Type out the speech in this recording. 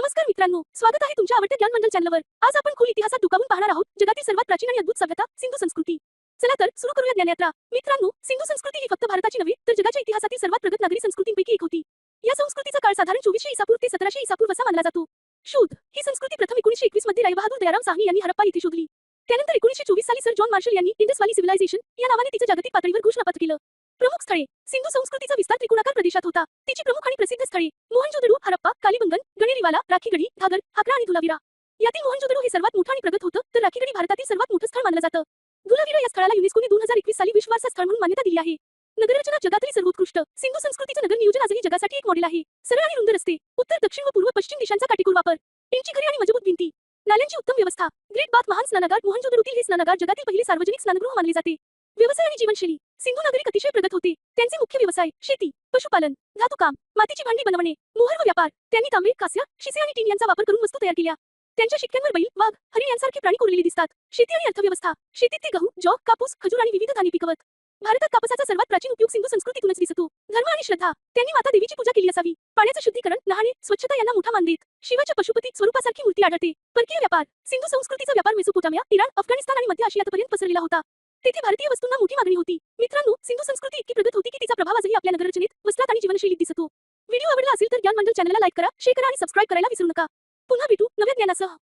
नमस्कार मित्रांनो स्वागत आहे तुमच्या आवडत्या ज्ञान मंडळ चॅनलवर. आज आपण खोल इतिहासात दुखावून पाहणार आहोत जगातील सर्वात प्राचीन आणि अद्भुत सभ्यता सिंधू संस्कृती. चला तर सुरू करूया ज्ञानयात्रा मित्रांनो सिंधू संस्कृती ही फक्त भारताची नव्हे तर जगाच्या इतिहासातील सर्वात प्रगत नागरी संस्कृतींपैकी एक होती. या संस्कृतीचा काळ साधारण चोवीसशे इसापूर ते सतराशे इसापूर असा मानला जातो. शोध ही संस्कृती प्रथम एकोणीशे एकवीसमध्ये रायबहादूर दयाराम साहनी यांनी हरप्पा येथे शोधली. त्यानंतर एकोणीशे चोवीस साली सर जॉन मार्शल यांनी इंडस व्हॅली सिव्हिलायझेशन या नावाने तिचं जागतिक पातळीवर घोषणापत्र केलं. प्रमुख स्थळे. सिंधू संस्कृतीचा विस्तार त्रिकोणाकार प्रदेशात होता. तिची प्रमुख आणि प्रसिद्ध स्थळे मोहनजोदडू हरप्पा कालीबंगन गणेरीवाला राखीगडी घागर हाकरा आणि धुलाविरा. यातील मोहनजोदडू हे सर्वात मोठं आणि प्रगत होतं तर राखीगडी भारतातील सर्वात मोठं स्थळ मानलं जातं. धुलाविरा या स्थळाला युनेस्कोने दोन हजार एकवीस साली विश्वास स्थळ म्हणून मान्यता दिली आहे. नगररचना जगातील सर्वोत्कृष्ट. सिंधू संस्कृतीचं नगर नियोजन आजही जगासाठी एक मॉडेल आहे. सरळ आणि रुंद रस्ते उत्तर दक्षिण व पूर्व पश्चिम दिशांचा काटेकोर वापर इंची घरी आणि मजबूत भिंती नाल्यांची उत्तम व्यवस्था ग्रेट बाथ महान स्नानागार मोहनजोदडोतील हे स्नानागार जगातील पहिले सार्वजनिक स्नानगृह मानले जाते. व्यवसाय आणि जीवनशैली सिंधू नागरिक अतिशय प्रगत होते. त्यांचे मुख्य व्यवसाय शेती पशुपालन धातुकाम मातीची भांडी बनवणे मोहर व व्यापार त्यांनी तांबे कास्या शिसे आणि टीन यांचा वापर करून वस्तू तयार केल्या. त्यांच्या शिक्क्यांवर बैल वाघ हरी यांसारखे प्राणी कोरलेले दिसतात. शेती आणि अर्थव्यवस्था शेतीत ते गहू जॉ कापूस खजूर आणि विविध धान्य पिकवत. भारतात कापसाचा सर्वात प्राचीन उपयोग सिंधू संस्कृतीतूनच दिसतो. धर्म आणि श्रद्धा त्यांनी माता देवीची पूजा केली असावी. पाण्याचं शुद्धीकरण लहाने स्वच्छता यांना मोठा मान देत. शिवाच्या पशुपती स्वरूपासारखी मूर्ती आढळते. परकीय व्यापार सिंधू संस्कृतीचा व्यापार मेसोपोटामिया इराण अफगाणिस्तान आणि मध्य आशियापर्यंत पसरलेला होता. तेथे भारतीय वस्तूंना मोठी मागणी होती. मित्रांनो सिंधू संस्कृती इतकी प्रगत होती की तिचा प्रभाव आजही आपल्या नगररचनेत वस्त्रात आणि जीवनशैलीत दिसतो. व्हिडिओ आवडला असेल तर ज्ञान मंडळ चॅनलला लाईक करा शेअर करा आणि सबस्क्राईब करायला विसरू नका. पुन्हा भेटू नव्या ज्ञानासह.